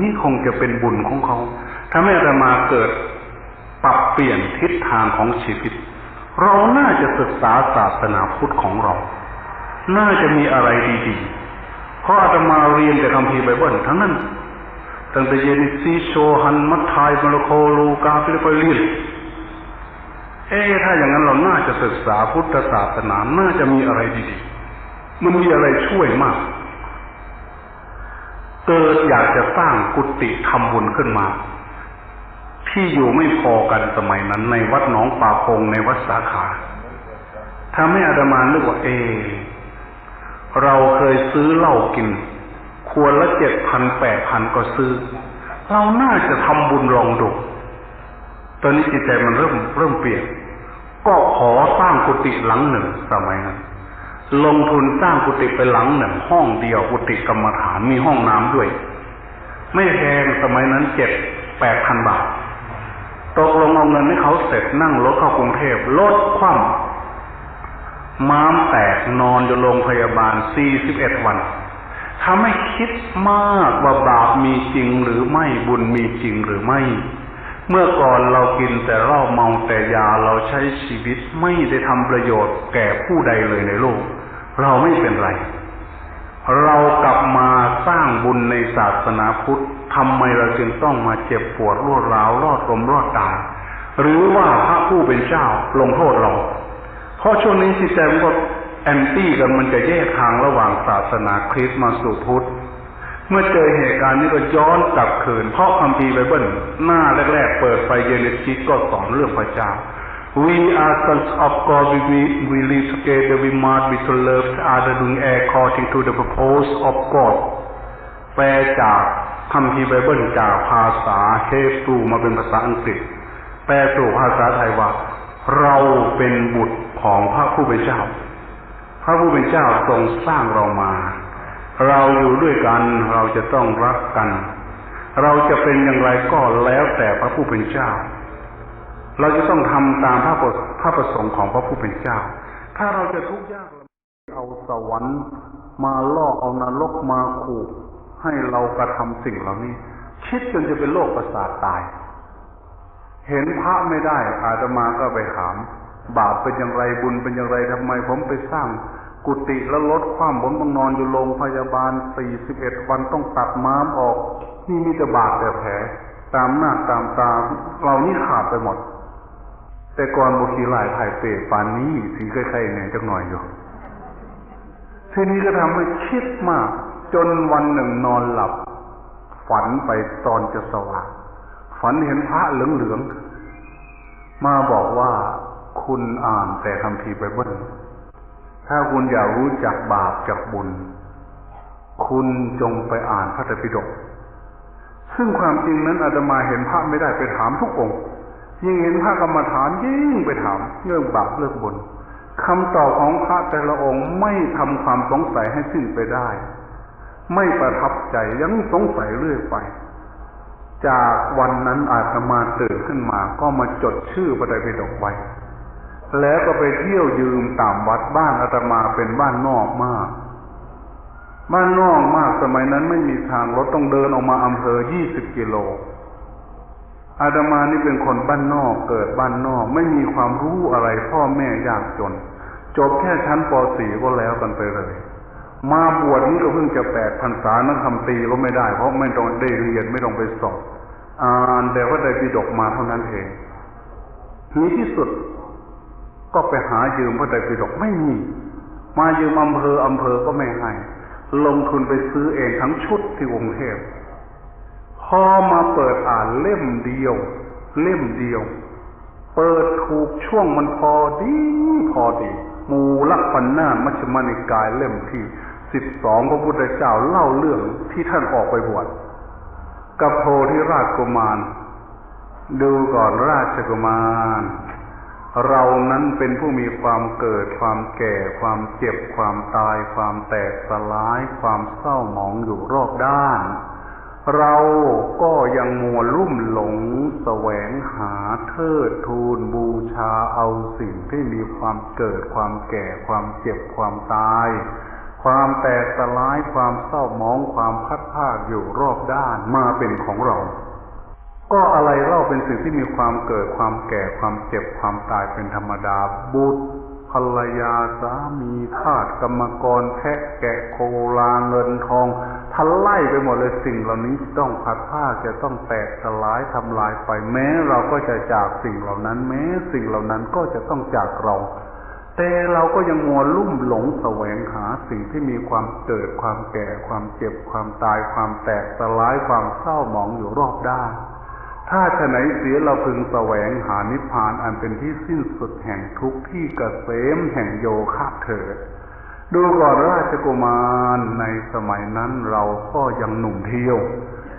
นี่คงจะเป็นบุญของเขาถ้าแม่จะมาเกิดปรับเปลี่ยนทิศทางของชีวิต เราน่าจะศึกษาศาสนาพุทธของเรา น่าจะมีอะไรดีๆ เพราะอาตมาเรียนแต่คัมภีร์ไบเบิลทั้งนั้นตั้งแต่เยนิซีโชฮัน มัทไทยมารโคลูกาฟิลิปไปเรียนเอ๊ถ้าอย่างนั้นเราน่าจะศึกษาพุทธศาสนา น่าจะมีอะไรดีๆ มันมีอะไรช่วยมาก เกิดอยากจะสร้างกุฏิทำบุญขึ้นมา ที่อยู่ไม่พอกันสมัยนั้น ในวัดหนองป่าพงในวัดสาขาถ้าไม่อาดามานึกว่าเอ เราเคยซื้อเหล้ากิน ควรละเจ็ดพันแปดพันก็ซื้อ เราน่าจะทำบุญลองดูตอนนี้จิตใจมันเริ่มเริ่มเปลี่ยนก็ขอสร้างกุฏิหลังหนึ่งสมัยนั้น ลงทุนสร้างกุฏิไปหลังหนึ่งห้องเดียวกุฏิกรรมฐานมีห้องน้ำด้วย ไม่แพงสมัยนั้นเจ็ดแปดพันบาทตกลงเอาเงินให้เขาเสร็จนั่งรถเข้ากรุงเทพรถคว่ำม้ามแตกนอนอยู่โรงพยาบาลสี่สิบเอ็ดวันทำให้คิดมากว่าบาปมีจริงหรือไม่บุญมีจริงหรือไม่ เมื่อก่อนเรากินแต่เหล้าเมาแต่ยาเราใช้ชีวิตไม่ได้ทำประโยชน์แก่ผู้ใดเลยในโลก เราไม่เป็นไร เรากลับมาสร้างบุญในศาสนาพุทธทำไมเราจึงต้องมาเจ็บปวดรวดร้าวรอดลมรอดตายหรือว่าพระผู้เป็นเจ้าลงโทษเรา เพราะช่วงนี้จิตใจมันก็แอนตี้กันมันจะแยกทางระหว่างศาสนาคริสต์มาสู่พุทธ เมื่อเจอเหตุการณ์นี้ก็ย้อนกลับคืน เพราะคัมภีไบเบิลหน้าแรก ๆ เปิดไปเยเนซิสก็สอนเรื่องพระเจ้า We are sons of God we we, we live together we must be to love the other doing according to the purpose of God แปลจากคัมภีไบเบิลจากภาษาเฮบรูมาเป็นภาษาอังกฤษ แปลสู่ภาษาไทยว่า เราเป็นบุตรของพระผู้เป็นเจ้า พระผู้เป็นเจ้าทรงสร้างเรามา เราอยู่ด้วยกันเราจะต้องรักกัน เราจะเป็นอย่างไรก็แล้วแต่พระผู้เป็นเจ้า เราจะต้องทำตามพระพระประสงค์ของพระผู้เป็นเจ้า ถ้าเราจะทุกข์ยากเอาสวรรค์มาล่อเอานรกมาขู่ให้เรากระทำสิ่งเหล่านี้ คิดจนจะเป็นโรคประสาทตาย เห็นพระไม่ได้อาตมาก็ไปถาม บาปเป็นอย่างไรบุญเป็นอย่างไรทำไมผมไปสร้างกุฏิแล้วลดความผมต้องนอนอยู่โรงพยาบาลสี่สิบเอ็ดวันต้องตัดม้ามออก นี่มีแต่บาดแต่แผล ตามหน้าตามตาเรานี่ขาดไปหมด แต่ก่อนบุคีลายถ่ายเปรตปานนี้สีใกล้ๆเนี่ยจักหน่อยอยู่ทีนี้ก็ทำให้คิดมาก จนวันหนึ่งนอนหลับ ฝันไปตอนจะสว่างฝันเห็นพระเหลืองๆมาบอกว่าคุณอ่านแต่คำพีไบเบิลถ้าคุณอยากรู้จักบาปจากบุญ คุณจงไปอ่านพระไตรปิฎกซึ่งความจริงนั้นอาตมาเห็นพระไม่ได้ไปถามทุกองค์ ยิ่งเห็นพระกรรมฐานยิ่งไปถามเรื่องบาปเรื่องบุญคำตอบของพระแต่ละองค์ไม่ทำความสงสัยให้สิ้นไปได้ ไม่ประทับใจยังสงสัยเรื่อยไป จากวันนั้นอาตมาตื่นขึ้นมา ก็มาจดชื่อพระไตรปิฎกไว้ แล้วก็ไปเที่ยวยืมตามวัดบ้านอาตมาเป็นบ้านนอกมาก บ้านนอกมากสมัยนั้นไม่มีทางรถต้องเดินออกมาอำเภอยี่สิบกิโล อาตมานี่เป็นคนบ้านนอกเกิดบ้านนอก ไม่มีความรู้อะไรพ่อแม่ยากจน จบแค่ชั้นป .4 ก็แล้วกันไปเลย มาบวชนี่ก็เพิ่งจะแปดพรรษานักทำตีก็ไม่ได้ เพราะไม่ต้องได้เรียนไม่ต้องไปสอบอ่านแต่ว่าได้ปิฎกมาเท่านั้นเองนี้ที่สุดก็ไปหายืมพระไตรปิฎกไม่มี มายืมอำเภออำเภอก็ไม่ให้ ลงทุนไปซื้อเองทั้งชุดที่กรุงเทพ อมาเปิดอ่านเล่มเดียว เล่มเดียว เปิดถูกช่วงมันพอดีพอดี มูลักปันนามัชมานิกายเล่มที่สิบสองพระพุทธเจ้าเล่าเรื่องที่ท่านออกไปบวชกับโพธิราชกุมาร ดูก่อนราชกุมาร เรานั้นเป็นผู้มีความเกิด ความแก่ ความเจ็บ ความตาย ความแตกสลาย ความเศร้าหมองอยู่รอบด้าน เราก็ยังมัวลุ่มหลงแสวงหาเทิดทูนบูชาเอาสิ่งที่มีความเกิดความแก่ความเจ็บความตาย ความแตกสลายความเศร้ามองความพัดภาคอยู่รอบด้านมาเป็นของเรา ก็อะไรเล่าเป็นสิ่งที่มีความเกิดความแก่ความเจ็บความตายเป็นธรรมดาบุตร ภรรยาสามีทาสกรรมกรแพะแกะโคลาเงินทองทันไล่ไปหมดเลยสิ่งเหล่านี้ต้องพัดผ้าจะต้องแตกสลายทำลายไปแม้ เราก็จะจากสิ่งเหล่านั้น แม้ สิ่งเหล่านั้นก็จะต้องจากเรา แต่เราก็ยังมัวลุ่มหลงแสวงหาสิ่งที่มีความเกิดความแก่ความเจ็บความตายความแตกสลายความเศร้าหมองอยู่รอบด้าน ถ้าฉะไหนเสียเราพึงแสวงหานิพพานอันเป็นที่สิ้นสุดแห่งทุกที่เกษมแห่งโยคะเถิดดูก่อนราชกุมารในสมัยนั้นเราก็ยังหนุ่มเที่ยว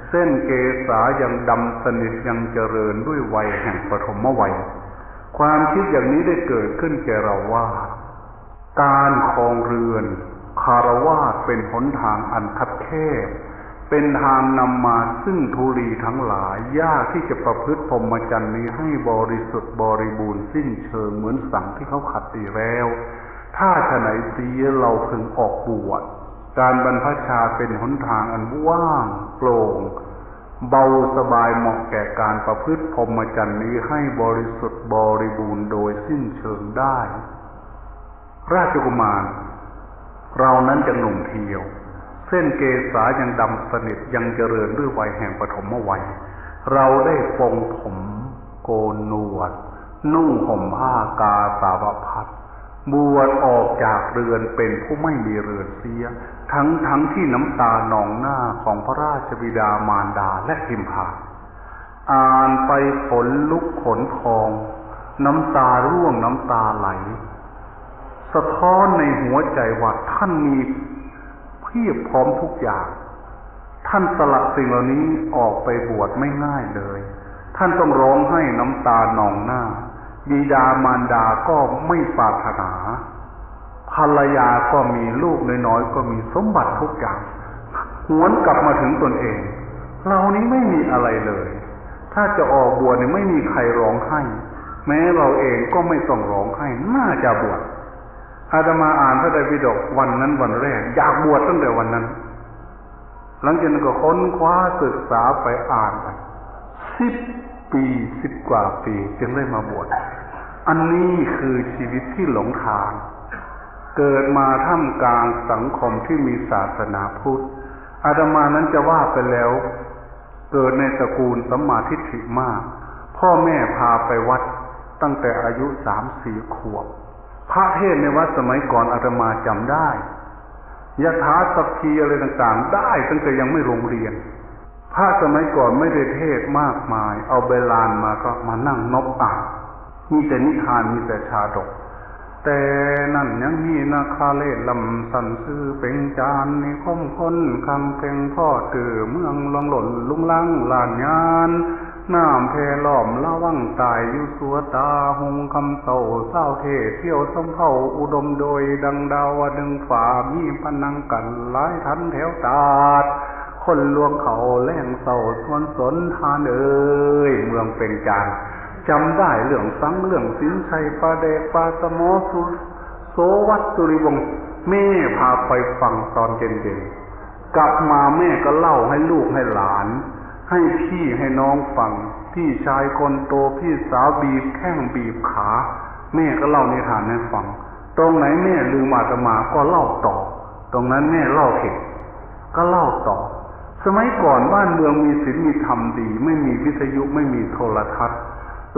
เส้นเกษายังดำสนิทยังเจริญด้วยวัยแห่งปฐมวัย ความคิดอย่างนี้ได้เกิดขึ้นแก่เราว่า การครองเรือน คารวาสเป็นหนทางอันคับแคบ เป็นทางนำมาซึ่งทุลีทั้งหลาย ยากที่จะประพฤติพรหมจรรย์นี้ให้บริสุทธิ์บริบูรณ์สิ้นเชิงเหมือนสังที่เขาขัดดีแล้ว ถ้าฉะไหนเสียเราพึงออกบวชการบรรพชาเป็นหนทางอันว่างโปร่ง เบาสบายเหมาะแก่การประพฤติพรหมจรรย์นี้ให้บริสุทธิ์บริบูรณ์โดยสิ้นเชิงได้ ราชกุมาร เรานั้นจะหนุ่มเทียว ส้นเกษายังดำสนิทยังเจริญด้วยวัยแห่งปฐมวัย เราได้ปรงผมโกนหนวด นุ่งห่มผ้ากาสาวพัดบวชออกจากเรือนเป็นผู้ไม่มีเรือนเสีย ทั้งทั้งที่น้ำตาหนองหน้าของพระราชบิดามารดาและพิมพาอ่านไปขนลุกขนทอง น้ำตาร่วงน้ำตาไหล สะท้อนในหัวใจว่าท่านมี พียบพร้อมทุกอย่าง ท่านสละสิ่งเหล่านี้ออกไปบวชไม่ง่ายเลย ท่านต้องร้องให้น้ำตาหนองหน้า บิดามารดาก็ไม่ปรารถนา ภรรยาก็มีลูกน้อยๆก็มีสมบัติทุกอย่าง หวนกลับมาถึงตนเอง เรานี้ไม่มีอะไรเลย ถ้าจะออกบวชเนี่ยไม่มีใครร้องไห้ แม้เราเองก็ไม่ต้องร้องไห้ น่าจะบวช อาตมาอ่านพระไตรปิฎกวันนั้นวันแรก อยากบวชตั้งแต่วันนั้น หลังจากนั้นก็ค้นคว้าศึกษาไปอ่านไปสิบปีสิบกว่าปีจึงได้มาบวชอันนี้คือชีวิตที่หลงทาง เกิดมาท่ามกลางสังคมที่มีศาสนาพุทธอาตมานั้นจะว่าไปแล้ว เกิดในตระกูลสัมมาทิฏฐิมาก พ่อแม่พาไปวัดตั้งแต่อายุสามสี่ขวบ พระเทศในวัดสมัยก่อนอาตมาจำได้ยถาสัพพีอะไรต่างๆ ได้ตั้งแต่ยังไม่โรงเรียน พระสมัยก่อนไม่ได้เทศมากมาย เอาเบลานมาก็มานั่งนบอ่านมีแต่นิทานมีแต่ชาดก แต่นั่นยังมีนาคาเล่ลำสันซื้อเป็นจานในคมคนคำเพลงพ่อตือเมืองลองหล่นลุงลังลานยาน น้ำเพล้อมละวังตายอยู่สัวตาหงคำเต่าเศร้าเทเที่ยวสมเผาอุดมโดยดังดาวดึงฝ่ามีพนังกันหลายทันแถวตาดคนลวงเขาแล่งเศร้าสวนสนทานเอ้ยเมืองเป็นจานจำได้เรื่องสังเรื่องสินชัยปาเดกปาสมอสุโสวัตสุริวงศ์แม่พาไปฟังตอนเย็นๆกลับมาแม่ก็เล่าให้ลูกให้หลาน ให้พี่ให้น้องฟัง พี่ชายคนโตพี่สาวบีบแข้งบีบขา แม่ก็เล่านิทานให้ฟัง ตรงไหนแม่ลืมอาตมาก็เล่าต่อ ตรงนั้นแม่เล่าผิดก็เล่าต่อ สมัยก่อนบ้านเมืองมีศีลมีธรรมดี ไม่มีวิทยุไม่มีโทรทัศน์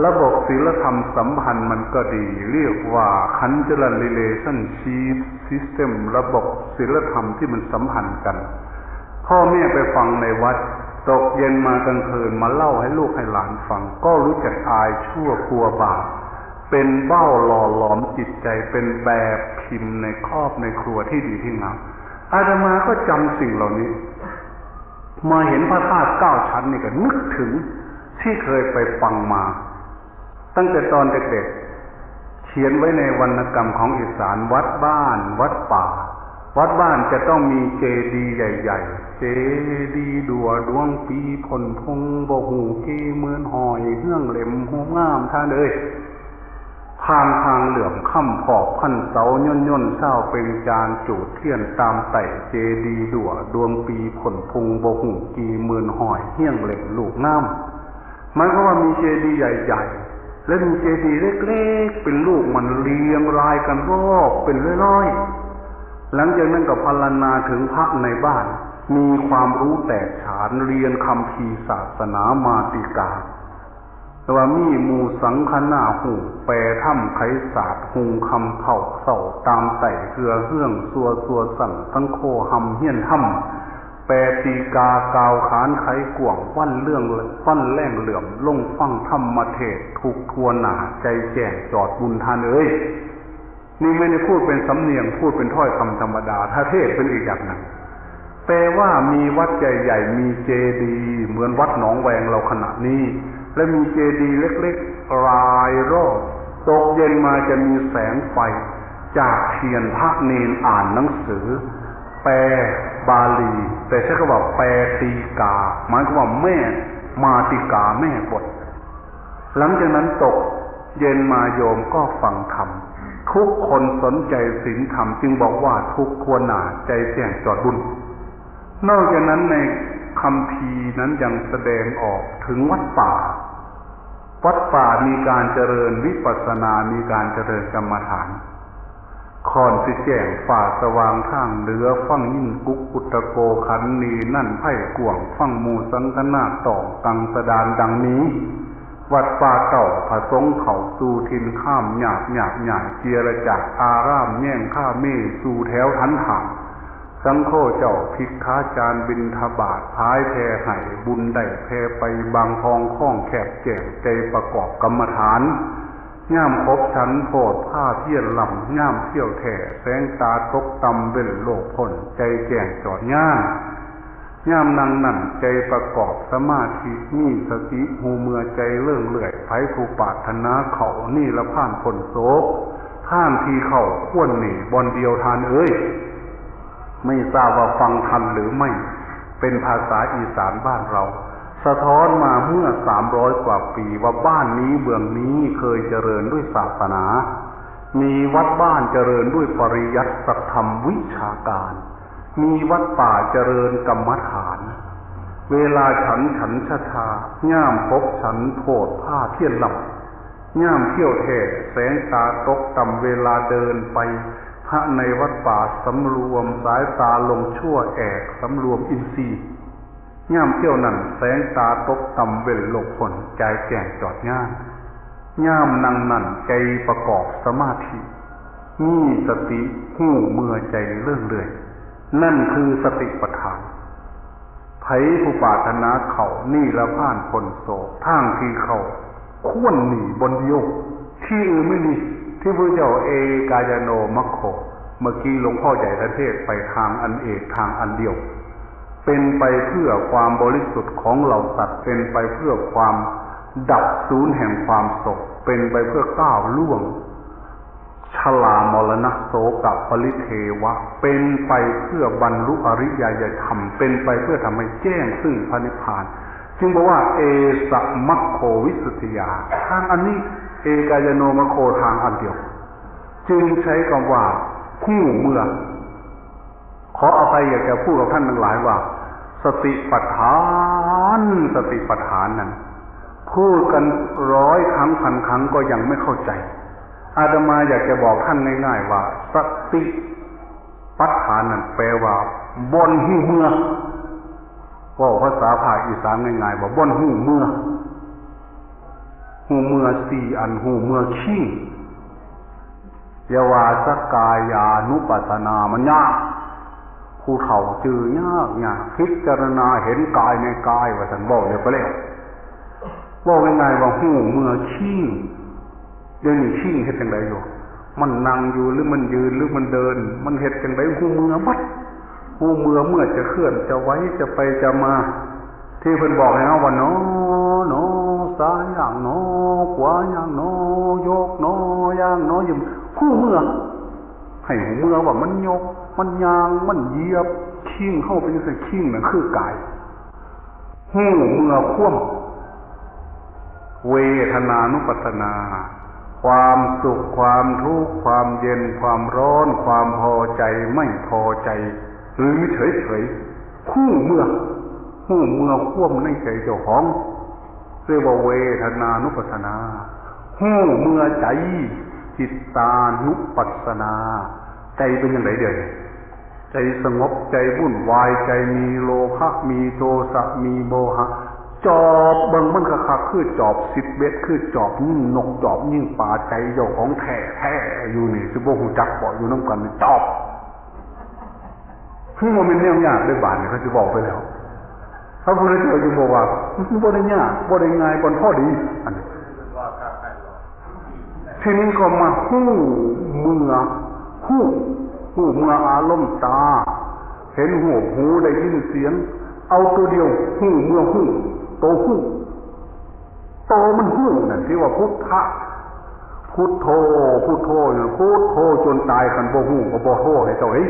ระบบศีลธรรมสัมพันธ์มันก็ดี เรียกว่าคันจรัน relationship system ระบบศีลธรรมที่มันสัมพันธ์กัน พ่อแม่ไปฟังในวัด ตกเย็นมากลางคืนมาเล่าให้ลูกให้หลานฟัง ก็รู้จักอายชั่วกลัวบาปเป็นเบ้าหล่อหลอมจิตใจเป็นแบบพิมพ์ในครอบในครัวที่ดีที่งามอาตมาก็จำสิ่งเหล่านี้ มาเห็นพระธาตุเก้าชั้นนี่ก็นึกถึงที่เคยไปฟังมา ตั้งแต่ตอนเด็กๆเขียนไว้ในวรรณกรรมของอีสานวัดบ้าน วัดป่า วัดบ้านจะต้องมีเจดีย์ใหญ่ ๆ เจดีย์ดัวดวงปีผลพงบหูเกเมือนหอยเฮื่องเหล็มหูงามท่านเอ้ยพผ่านทางเหลื่อมค่ำขอบขั้นเสาย่นย่นเศร้าเป็นจานจูดเทียนตามไต่เจดีดั่วดวงปีผลพุงบหุกีมื่นหอยเฮี้ยงเหล็กลูกน้ำมายความว่ามีเจดีย์ใหญ่ๆ และมีเจดีย์เล็กๆ เป็นลูกมันเรียงรายกันรอบเป็นร้อยๆ หลังจากนั้นก็พรรณนาถึงพระในบ้าน มีความรู้แตกฉานเรียนคำพีศาสนามาติกาแต่ว่ามีมูสังคนาหูแปรถ้ำไขศาสตร์หุงคำเข่าเสาตามไต่เคือเฮื่องสัวสัวสั่นทั้งโคหำเฮียนถ้ำแปรตีกากาวขานไขกว่งวันเรื่องวันแรงเหลื่อมลงฟังธรรมเทศถูกทัวหนาใจแจ้งจอดบุญทานเอ้ย นี่ไม่ได้พูดเป็นสำเนียงพูดเป็นถ้อยคำธรรมดา ถ้าเทศเป็นอีกอย่างหนึ่งแปลว่ามีวัดใหญ่ๆมีเจดีย์เหมือนวัดหนองแวงเราขณะนี้ และมีเจดีย์เล็กๆรายรอบตกเย็นมาจะมีแสงไฟ จากเทียนพระเนนอ่านหนังสือ แปลบาลี แต่ใช้คำว่าแปลตีกา หมายความว่าแม่มาติกาแม่บท หลังจากนั้นตกเย็นมาโยมก็ฟังธรรม ทุกคนสนใจศีลธรรมจึงบอกว่าทุกควรหนาใจเสี่ยงจอดบุญ นอกจากนั้นในคำพีนั้นยังแสดงออกถึงวัดป่า วัดป่ามีการเจริญวิปัสสนา มีการเจริญกรรมฐานคอนสิแจ้งฝ่าสว่างทางเหลือฟั่งยิ่งกุกกุตโกขันนีนั่นไพ่กวง ฟั่งมูสังคนาต่อกังสดานดังนี้ วัดป่าเก่าผสงเขาสู่ทินข้ามหยาบหยาบหยาเจียระจากอารามแย่งข้าเมสู่แถวทันถามสังโฆเจ้าพิกขาจารบินทบาทพายแพไห่บุญได้แพไปบางทองข้องแขกแจกใจประกอบกรรมฐานย่ามคบฉันโพดผ้าเทียนลำย่ามเที่ยวแถ่แสงตาตกตำเบ่นโลกพลใจแก่งจอดย่าน ย่ามนางนั่นใจประกอบสมาธิมีสติหูเมื่อใจเลื่องเลื่อยไผผู้ปาถนาเขานี่ละผ่านผลโศกท่านทีเขาขวนหนีบอลเดียวทานเอ้ย ไม่ทราบว่าฟังทันหรือไม่ เป็นภาษาอีสานบ้านเรา สะท้อนมาเมื่อสามร้อยกว่าปีว่าบ้านนี้เบืองนี้เคยเจริญด้วยศาสนา มีวัดบ้านเจริญด้วยปริยัติธรรมวิชาการ มีวัดป่าเจริญกรรมฐาน เวลาฉันฉันชะชาย่ามพบฉันโพดผ้าเทียนหลับย่ามเที่ยวเทแสงตาตกต่ำเวลาเดินไป พระในวัดป่าสำรวมสายตาลงชั่วแอกสำรวมอินทรีย์ย่ามเที่ยวนั่นแสงตาตกต่ำเวลหลงผลใจแก่งจอดย่ามย่ามนั่งนั่นใจประกอบสมาธินี่สติหูเมื่อใจเลื่องเลื่อย นั่นคือสติปัฏฐานไผผู้ปาถนาเขานี่ละผ่านคนโศกทางที่เขาควรหนีบนโยกที่อื่นไม่มีที่พระเจ้าเอกายโนมัคโคเมื่อกี้หลวงพ่อใหญ่ประเทศไปทางอันเอกทางอันเดียว เป็นไปเพื่อความบริสุทธิ์ของเราสัตว์เป็นไปเพื่อความดับศูนย์แห่งความโศกเป็นไปเพื่อก้าวล่วง ชลามรณะโสกับปริเทวะ เป็นไปเพื่อบรรลุอริยญธรรม เป็นไปเพื่อทำให้แจ้งซึ่งพระนิพพาน จึงบอกว่า เอสมัคโควิสุทธิยา ทางอันนี้เอกายโนมโคทางอันเดียว จึงใช้คำว่าผู้เมื่อ ขอเอาไปอยากจะพูดกับท่านทั้งหลายว่า สติปัฏฐาน สติปัฏฐานนั้นพูดกันร้อยครั้งพันครั้งก็ยังไม่เข้าใจ อาตมาอยากจะบอกท่านง่ายๆว่าสติปัฏฐานนั้นแปลว่า บนหูเมื่อว่าภาษาภาคอีสานง่ายๆว่าบนหูเมื่อหูเมื่อสี่อันหูเมื่อขี้ยาวาสกายานุปัสนามันยากผู้เฒ่าจือยากยากพิจารณาเห็นกายในกายว่าสันบอกเดี๋ยวก็แล้วบอกยังไงว่าหูเมื่อขี้ เดี๋ยวนี้ขี้เห็ดจังไดอยู่ มันนั่งอยู่หรือมันยืนหรือมันเดิน มันเห็ดจังไดหูเมือมัดหูเมือเมื่อจะเคลื่อนจะไว้จะไปจะมา ที่เพิ่นบอกให้เอาว่าน้อน้อซ้ายอย่างโนขวาอย่างโนโยกโนอย่างโนยิ่งผู้เมื่อให้หูเมื่อว่ามันยก มันยางมันเยียบขิ้งเข้าไปในสิ่ขิ้งนั่นคือกายหูเมื่อคว่ำเวทนานุปัสนา ความสุขความทุกข์ความเย็นความร้อน ความพอใจไม่พอใจ หรือเฉยเฉยคู่เมื่อคู่เมื่อควมในใจเจ้าของเรียกว่าเวทนานุปัสนาหู้เมื่อใจจิตตานุปัสสนา ใจเป็นยังไงเดี๋ยวใจสงบใจวุ่นวายใจมีโลภะมีโทสะมีโมหะ จอบเบิ่งมันก็คักคือจอบสิบเบ็ดคือจอบยิ่งนกจอบยิ่งป่าใจเจ้าของแท้แท้อยู่นี่สิบ่หูจักบ่อยู่น้ำกันจอบคือมันเป็นเรื่องยากด้วยบาทเนี่ยเขาจะบอกไปแล้วพระพุทธเจ้าจึงบอกว่าบ่ได้ยากบ่ได้ง่ายบนพ่อดีอันนี้ทีนี้ก็มาหู้เมื่อหู้หู้เมื่ออารมณ์ตา เห็นหูหูได้ยินเสียง เอาตัวเดียวหู้เมื่อหู้ โตหู้โตมันหู้นั่นที่ว่าพุทธะพุทโธพุทโธอยู่พุทโธจนตายกันบ่หูก็บ่โธให้เจ้าเอ้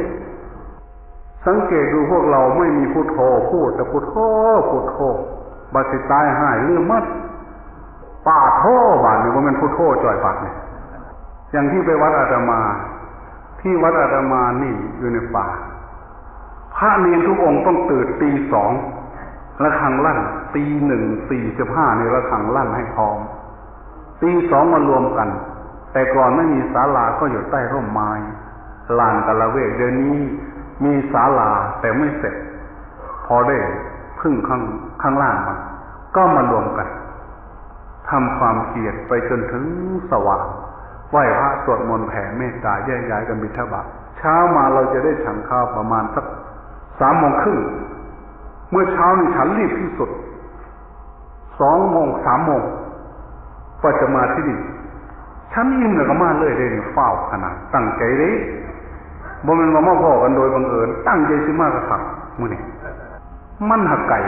สังเกตดูพวกเราไม่มีพุทโธพูดแต่พุทโธพุทโธบัสิตายหายเรื่องมัดป่าโธบาทนี่ว่ามันพุทโธจ่อยปากเนี่ยอย่างที่ไปวัดอาตมา ที่วัดอาตมานี่อยู่ในป่าพระเนียนทุกองค์ต้องตื่นตีสอง ระฆังลั่นตีหนึ่งสี่สิบห้าในระฆังลั่นให้พร้อมตีสองมารวมกัน แต่ก่อนไม่มีศาลาก็อยู่ใต้ร่มไม้ลานกะละเวกเดี๋ยวนี้มีศาลาแต่ไม่เสร็จ พอได้พึ่งข้างข้างล่างมันก็มารวมกันทำความเพียรไปจนถึงสว่างไหว้พระสวดมนต์แผ่เมตตาแยกย้ายกันบิณฑบาตเช้ามาเราจะได้ฉันข้าวประมาณสักสามโมงครึ่ง เมื่อเช้านี่ฉันรีบที่สุด สองโมงสามโมงก็จะมาที่นี่ฉันอิ่มเลยก็มาเลยเลยเฝ้าขนาดตั้งใจเลยบ่มันมามาพ่อกันโดยบังเอิญตั้งใจสิมากระขักมือนี่มันหักไก่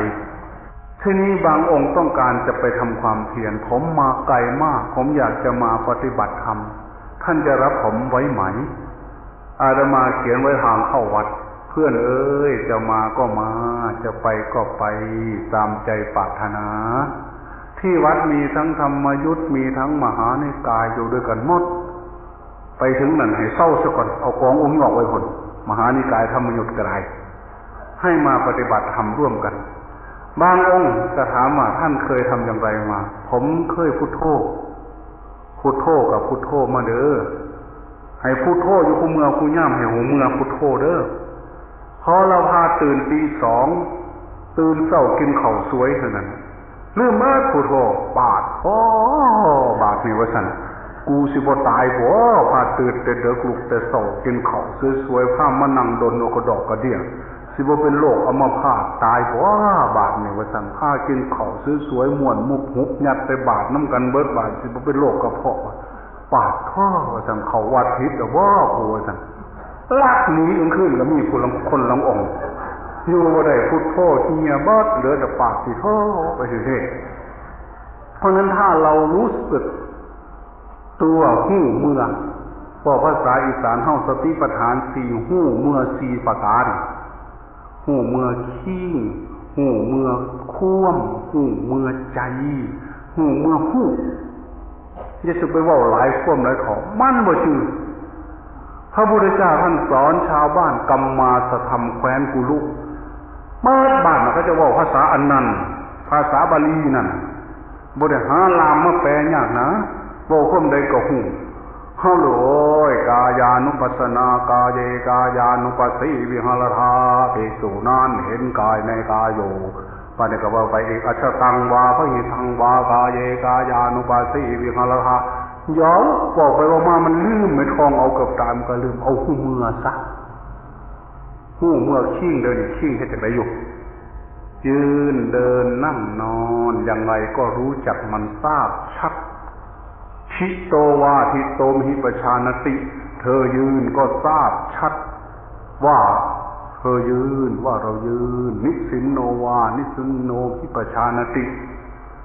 ทีนี้บางองค์ต้องการจะไปทำความเพียรผมมาไกลมาก ผมอยากจะมาปฏิบัติธรรมท่านจะรับผมไว้ไหม อาดมาเขียนไว้ทางเข้าวัด เพื่อนเอ้ยจะมาก็มา จะไปก็ไปตามใจปรารถนา ที่วัดมีทั้งธรรมยุทธ์มีทั้งมหาในกายอยู่ด้วยกันหมด ไปถึงนั่นให้เศร้าซะก่อนเอากองอุ้มออกไว้คนมหานิกายธรรมยุทธ์กระไรให้มาปฏิบัติธรรมร่วมกัน บางองค์จะถามว่าท่านเคยทำอย่างไรมา ผมเคยพุทโธพุทโธกับพุทโธมาเด้อให้พุทโธอยู่คู่เมือคู่ย่ามให้หูเมือพุทโธเด้อ พอเราพาตื่นตีสองตื่นเศร้ากินเข่าสวยเท่านั้นเรื่องมาพุทโธบาดโอ้บาดนี่วะสันกูสิบตายบ่พาตื่นแต่เด็กลุกแต่เศร้ากินเข่าสวยๆผ้ามานั่งโดนโนกระดอกกระเดี่ยงสิบ่เป็นโรคอมาพาตตายเพราบาทนี่ว่าสั่งผ้ากินของซื้อสวยๆม่วนมุกหุบยัดไปบาทน้ำกันเบิดบาทสิบ่เป็นโรคกระเพาะปาดท่อว่าสั่งเขาวัดพิษแต่ว่าผัวสั่ง ลักหนีอึ้งขึ้นก็มีคนคนลังองอยู่บ่ได้พุทโธที่เงียบดเหลือแต่ปากสิท่อไปเฉยเพราะนั้นถ้าเรารู้สึกตัวหูเมื่อบอภาษาอีสานเฮาสติปัฏฐานสี่หูเมื่อสี่ประการหูเมื่อขี้หูเมื่อควมหูเมื่อใจหูเมื่อหูจะจะไปว่าหลายควมหลายของมันบ่จือ พระพุทธเจ้าท่านสอนชาวบ้านกรรมมาสธรรมแคว้นกุลุเมื่อบ้านมันก็จะว่าภาษาอันนั้น ภาษาบาลีนั่นบริหาลามมาแปลยากนะว่าคมใดก็หูฮัลโหลกายานุปัสนากายเยกายานุปัสสีวิหารธาภิกษุนานเห็นกายในกายโยปานก็ว่าไปอีกอัชตังวาพระหิทังวากายเยกายานุปัสสีวิหารธา เยาบอกไปว่ามามันลืมไม่ทองเอากับตามก็ลืมเอาหูเมื่อซะหูเมื่อขี้งเดินขี้งให้จะไปอยู่ยืนเดินนั่งนอนอย่างไรก็รู้จักมันทราบชัดทิโตวาทิโตมหิปชานติ เธอยืนก็ทราบชัด ว่าเธอยืนว่าเรายืน นิสินโนวา นิสินโนหิปชานติ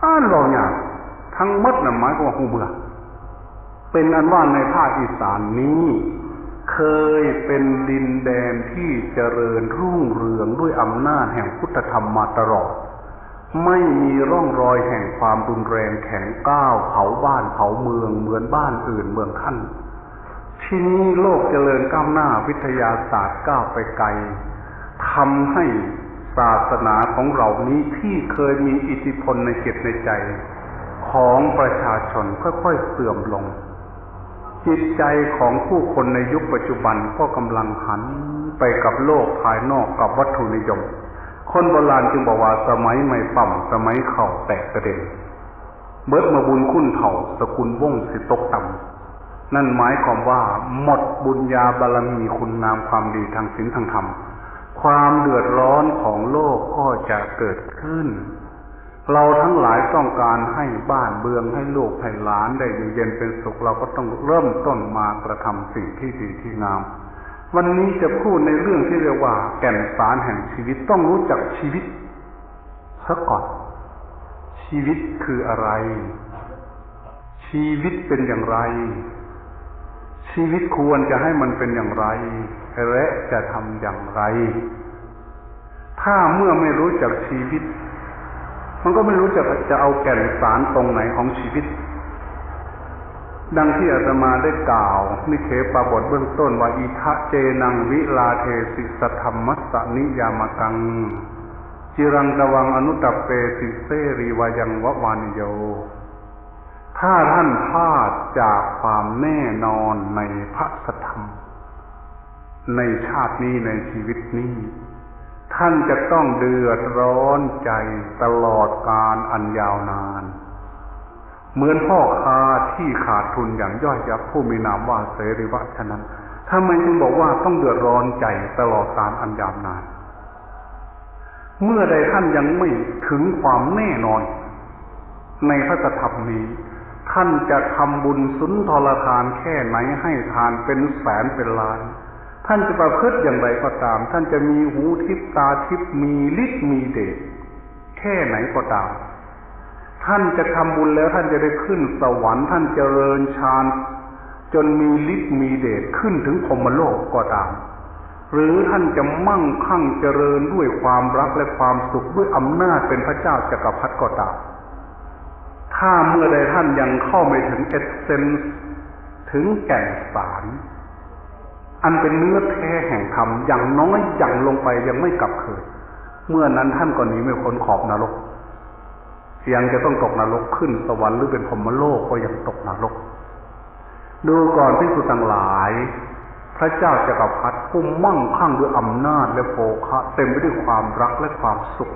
อ่านเราเนี่ยทั้งมัดน่ะหมายความว่าหูเบื่อ เป็นอันว่าในภาคอีสานนี้ เคยเป็นดินแดนที่เจริญรุ่งเรืองด้วยอำนาจแห่งพุทธธรรมมาตลอด ไม่มีร่องรอยแห่งความรุนแรงแข็งก้าวเผาบ้านเผาเมืองเหมือนบ้านอื่นเมืองท่านที่นี้โลกเจริญก้าวหน้าวิทยาศาสตร์ก้าวไปไกลทำให้ศาสนาของเรานี้ที่เคยมีอิทธิพลในจิตในใจ ของประชาชนค่อยๆเสื่อมลง จิตใจของผู้คนในยุคปัจจุบันก็กำลังหันไปกับโลกภายนอกกับวัตถุนิยม คนโบราณจึงบอกว่าสมัยใหม่ปั่มสมัยเข่าแตกกระเด็นเบิดมาบุญคุณเถ่าสกุลว่งสิตกต่ำนั่นหมายความว่าหมดบุญญาบารมีคุณงามความดีทางศีลทางธรรม ความเดือดร้อนของโลกก็จะเกิดขึ้น เราทั้งหลายต้องการให้บ้านเบืองให้ลูกให้หลานได้อยู่เย็นเป็นสุขเราก็ต้องเริ่มต้นมากระทำสิ่งที่ดีที่งาม วันนี้จะพูดในเรื่องที่เรียกว่า แก่นสารแห่งชีวิตต้องรู้จักชีวิตซะก่อน ชีวิตคืออะไร ชีวิตเป็นอย่างไร ชีวิตควรจะให้มันเป็นอย่างไร และจะทำอย่างไร ถ้าเมื่อไม่รู้จักชีวิต มันก็ไม่รู้จักจะเอาแก่นสารตรงไหนของชีวิต ดังที่อาตมาได้กล่าวนิเคปาบทเบื้องต้นว่าอิทะเจนังวิลาเทสิสธรรมัสสนิยามกัง จิรังกวังอนุตตเปสิเสรีวายังววานโย ถ้าท่านพลาดจากความแน่นอนในพระสธรรม ในชาตินี้ในชีวิตนี้ ท่านจะต้องเดือดร้อนใจตลอดการอันยาวนาน เหมือนพ่อค้าที่ขาดทุนอย่างย่อยยับผู้มีนามว่าเสรีวะฉะนั้นทำไมจึงบอกว่าต้องเดือดร้อนใจตลอดการอันยาวนาน เมื่อใดท่านยังไม่ถึงความแน่นอน ในพระธรรมนี้ ท่านจะทำบุญสุนทรทานแค่ไหนให้ทานเป็นแสนเป็นล้าน ท่านจะประพฤติอย่างไรก็ตาม ท่านจะมีหูทิพตาทิพมีฤทธิ์มีเดชแค่ไหนก็ตาม ท่านจะทำบุญแล้วท่านจะได้ขึ้นสวรรค์ ท่านจเจริญฌานจนมีฤทธิ์มีเดชขึ้นถึงพรมโลกก็ตาม หรือท่านจะมั่งคั่งเจริญด้วยความรักและความสุขด้วยอำนาจเป็นพระเจ้าจักรพรรดิก็ตาม ถ้าเมื่อใดท่านยังเข้าไม่ถึงเอเซนถึงแก่นสาร อันเป็นเนื้อแท้แห่งธรรมอย่างน้อยอย่างลงไปยังไม่กลับเกิดเมื่อนั้นท่านก็หนีไม่พ้นขอบนรกเสียงจะต้องตกนรกขึ้นสวรรค์หรือเป็นพรมโลกก็ยังตกนรก ดูก่อนที่สุดต่างหลาย พระเจ้าจักรพรรดิผู้มั่งคั่งด้วยอำนาจและโภคะ เต็มไปด้วยความรักและความสุข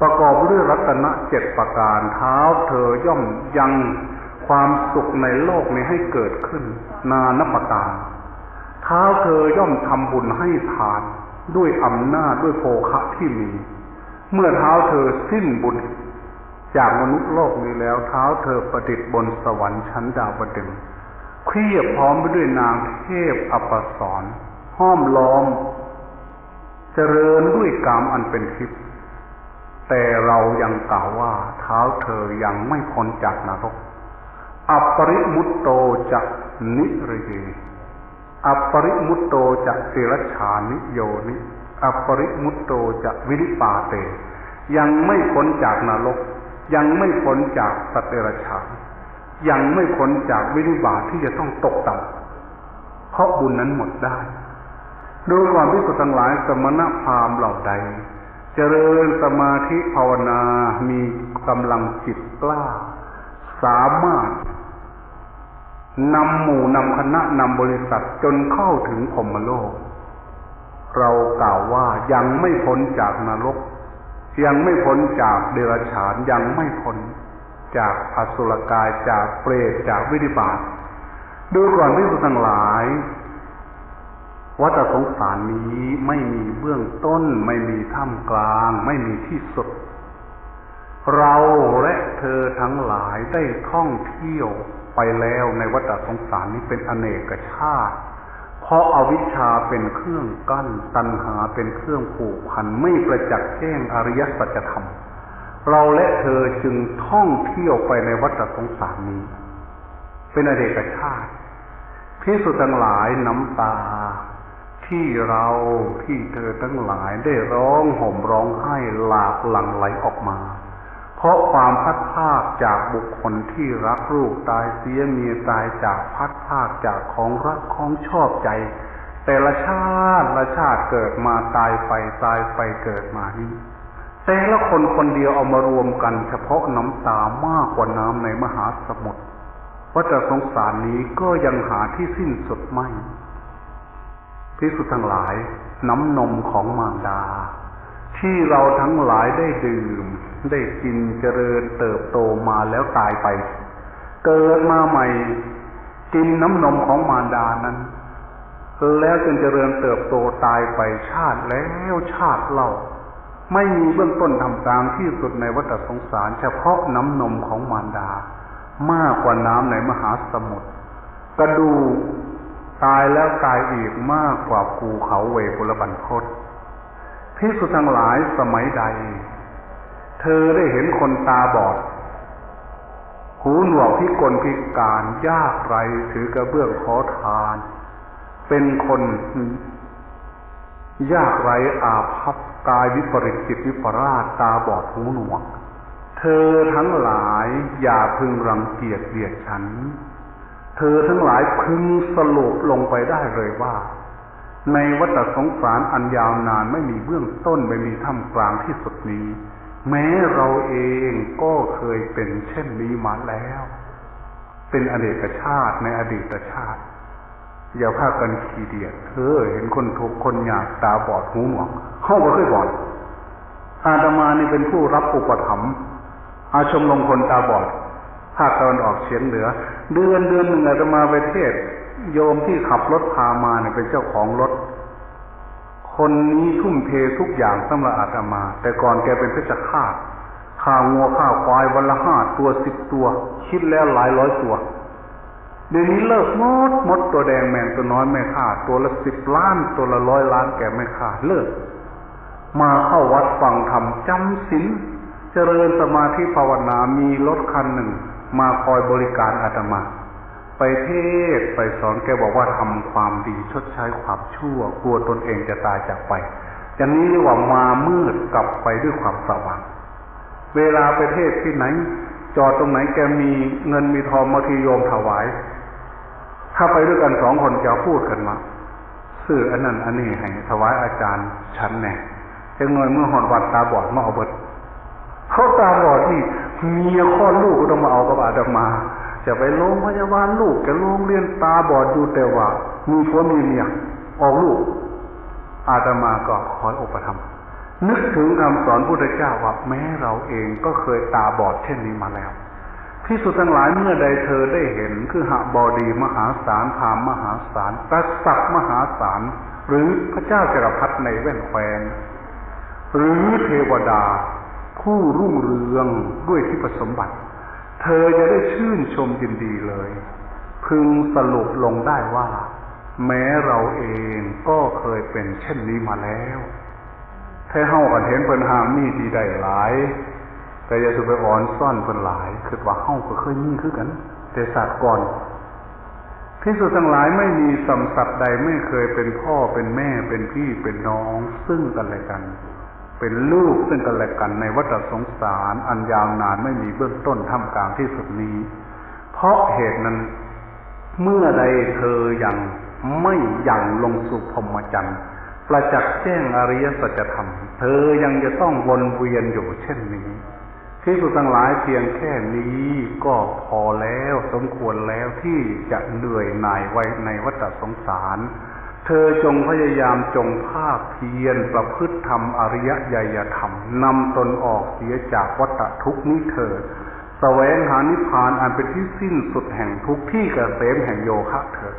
ประกอบด้วยรัตนะเจ็ดประการเท้าเธอย่อมยังความสุขในโลกนี้ให้เกิดขึ้น นานประการ เท้าเธอย่อมทำบุญให้ทานด้วยอำนาจด้วยโภคะที่มี เมื่อเท้าเธอสิ้นบุญจากมนุษย์โลกนี้แล้วเท้าเธอประดิษฐ์บนสวรรค์ชั้นดาวประดึงเครียบพร้อมไปด้วยนางเทพอปสรห้อมล้อม เจริญด้วยกามอันเป็นทิพย์แต่เรายังกล่าวว่าเท้าเธอยังไม่พ้นจากนรก อัปริมุตโตจะนิรเย อัปริมุตโตจะเสรชานิโยนิ อัปริมุตโตจะวิริปาเต ยังไม่พ้นจากนรก ยังไม่พ้นจากสเตรชานยังไม่พ้นจากวิริบาตที่จะต้องตกต่ำเพราะบุญนั้นหมดได้ ดูก่อนที่สุทั้งหลายสมณพราหมณ์เหล่าใด เจริญสมาธิภาวนา มีกำลังจิตกล้า สามารถ นำหมู่นำคณะนำบริษัทจนเข้าถึงพรมโลก เรากล่าวว่ายังไม่พ้นจากนรก ยังไม่พ้นจากเดรัจฉานยังไม่พ้นจากอสุรกายจากเปรตจากวิริบาตดูก่อนที่สุดทั้งหลายวัฏสงสารนี้ไม่มีเบื้องต้น ไม่มีท่ามกลาง ไม่มีที่สุด เราและเธอทั้งหลายได้ท่องเที่ยวไปแล้วในวัฏสงสารนี้เป็นอเนกชาติ เพราะอาวิชชาเป็นเครื่องกั้น ตัณหาเป็นเครื่องผูกพันไม่ประจักษ์แจ้งอริยสัจธรรม เราและเธอจึงท่องเที่ยวไปในวัฏสงสารนี้ เป็นอเนกชาติพิสุทั้งหลายน้ำตาทที่เราที่เธอทั้งหลายได้ร้องห่มร้องไห้หลากหลั่งไหลออกมา เพราะความพัดภาคจากบุคคลที่รักลูกตายเสียเมียตายจากพัดภาคจากของรักของชอบใจ แต่ละชาติละชาติเกิดมาตายไปตายไปเกิดมานี้แต่ละคนคนเดียวเอามารวมกันเฉพาะน้ำตามากกว่าน้ำในมหาสมุทรวัฏสงสารนี้ก็ยังหาที่สิ้นสุดไม่พิสุดทั้งหลายน้ำนมของมารดา ที่เราทั้งหลายได้ดื่ม ได้กินเจริญเติบโตมาแล้วตายไป เกิดมาใหม่ กินน้ำนมของมารดานั้น แล้วจนเจริญเติบโตตายไปชาติแล้วชาติเล่า ไม่มีเบื้องต้นทำกลางที่สุดในวัฏสงสาร เฉพาะน้ำนมของมารดา มากกว่าน้ำในมหาสมุทรกระดูกตายแล้วตายอีกมากกว่าภูเขาเวกุลบันพศพิสุทั้งหลายสมัยใด เธอได้เห็นคนตาบอด หูหนวกพิกลพิการยากไรถือกระเบื้องขอทาน เป็นคนยากไรอาภัพกายวิปริตจิตวิปราชตาบอดหูหนวก เธอทั้งหลายอย่าพึงรังเกียจเบียดฉัน เธอทั้งหลายพึงสรุปลงไปได้เลยว่า ในวัฏสงสารอันยาวนานไม่มีเบื้องต้นไม่มีท่ามกลางที่สุดนี้ แม้เราเองก็เคยเป็นเช่นนี้มาแล้ว เป็นอดีตชาติในอดีตชาติ อย่าพากันขี้เดียดเธอเห็นคนทุกคนอยากตาบอดหูหนวกเข้าก็เคยบอดอาตมานี่เป็นผู้รับอุปถัมภ์อาชมรมคนตาบอด ภาคตะวันออกเฉียงเหนือ เดือนเดือนหนึ่งอาตมาไปเทศ โยมที่ขับรถพามาเนี่ยเป็นเจ้าของรถ คนนี้ทุ่มเททุกอย่างสำหรับอาตมา แต่ก่อนแกเป็นเพชฌฆาตข่างัวข้าวควายวันละห้าตัวสิบตัว คิดแล้วหลายร้อยตัว เดี๋ยวนี้เลิกมดมดตัวแดงแมงตัวน้อยไม่ฆ่า ตัวละสิบล้านตัวละร้อยล้านแกไม่ฆ่าเลิก มาเข้าวัดฟังธรรมจำศีลเจริญสมาธิภาวนามีรถคันหนึ่ง มาคอยบริการอาตมา ไปเทศไปสอนแกบอกว่าทำความดีชดใช้ความชั่วกลัวตนเองจะตายจากไปอย่างนี้เรียกว่ามามืดกลับไปด้วยความสว่างเวลาไปเทศที่ไหน จอดตรงไหนแกมีเงินมีทองมาทีโยมถวาย ถ้าไปด้วยกันสองคนจะพูดกันมาซื้ออันนั้นอันนี้ให้ถวายอาจารย์ชั้นแน่จังหน่อยเมื่อหอนวัดตาบอดมาเอาเบิดเขาตาบอดนี่เมียข้อลูกก็ต้องมาเอากับอาตมา จะไปโรงพยาบาลลูกแกโรงเรียนตาบอดอยู่แต่ว่า มีผัวมีเมียออกลูก อาตมาก็ขออุปธรรมนึกถึงคำสอนพุทธเจ้าว่าแม้เราเองก็เคยตาบอดเช่นนี้มาแล้วพิสุทั้งหลายเมื่อใดเธอได้เห็นคือหบอดีมหาศาลพามมหาศาลกษัตริย์มหาศาลหรือพระเจ้าจักรพรรดิในแว่นแควนหรือเทวดา ผู้รุ่งเรืองด้วยที่ประสมบัติ เธอจะได้ชื่นชมยินดีเลย พึงสรุปลงได้ว่า แม้เราเองก็เคยเป็นเช่นนี้มาแล้วถ้เฮากันเห็นเพิ่นหามมีดีได้หลาย แต่อย่าสุไปอ่อนซ่อนเพิ่นหลาย คือว่าเฮาก็เคยมีคือกัน แต่ศาสตร์ก่อนพิสุทั้งหลายไม่มีสัมสัตว์ใดไม่เคยเป็นพ่อเป็นแม่เป็นพี่เป็นน้องซึ่งกันและกัน เป็นลูกซึ่งกันและกันในวัฏสงสารอันยาวนานไม่มีเบื้องต้นท่ามกลางที่สุดนี้ เพราะเหตุนั้น เมื่อใดเธอยังไม่ยังลงสู่พรหมจรรย์ประจักษ์แจ้งอริยสัจธรรม เธอยังจะต้องวนเวียนอยู่เช่นนี้ที่สุดทั้งหลายเพียงแค่นี้ก็พอแล้วสมควรแล้วที่จะเหนื่อยหน่ายไว้ในวัฏสงสาร เธอจงพยายามจงภาคเพียรประพฤติธรรมอริยญยธรรมนำตนออกเสียจากวัฏทุกนี้เถิดแสวงหานิพพานอันเป็นที่สิ้นสุดแห่งทุกที่เกษมแห่งโยคะเถิด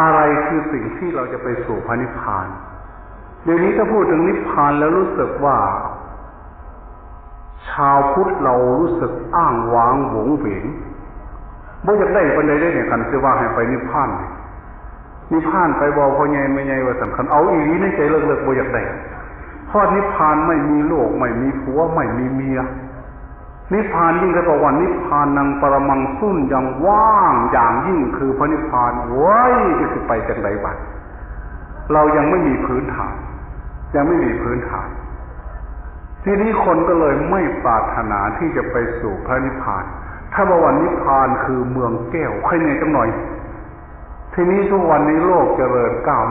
อะไรคือสิ่งที่เราจะไปสู่พระนิพพาน เดี๋ยวนี้ถ้าพูดถึงนิพพานแล้วรู้สึกว่า ชาวพุทธเรารู้สึกอ้างว้างหวงเหวงบ่อยากได้ปันใดได้เนี่ยกันเสียว่าให้ไปนิพพานเนี่ย นิพพานไปบอกพ่อใหญ่ไม่ใหญ่ว่าสำคัญเอาอีรีในใจเลิกเลิกบ่อยากได้พอดนิพพานไม่มีโลกไม่มีผัวไม่มีเมียนิพพานยิ่งกระบอกว่านิพพานนางปรมังสุ้นอย่างว่างอย่างยิ่งคือพระนิพพานโว้ยจะสิไปจากไหนบัดเรายังไม่มีพื้นฐาน ยังไม่มีพื้นฐาน ทีนี้คนก็เลยไม่ปรารถนาที่จะไปสู่พระนิพพาน ถ้าบอวันนิพพานคือเมืองแก้วใครเนี่ยจังหน่อย ทีนี้ทุกวันนี้โลกเจริญก้าว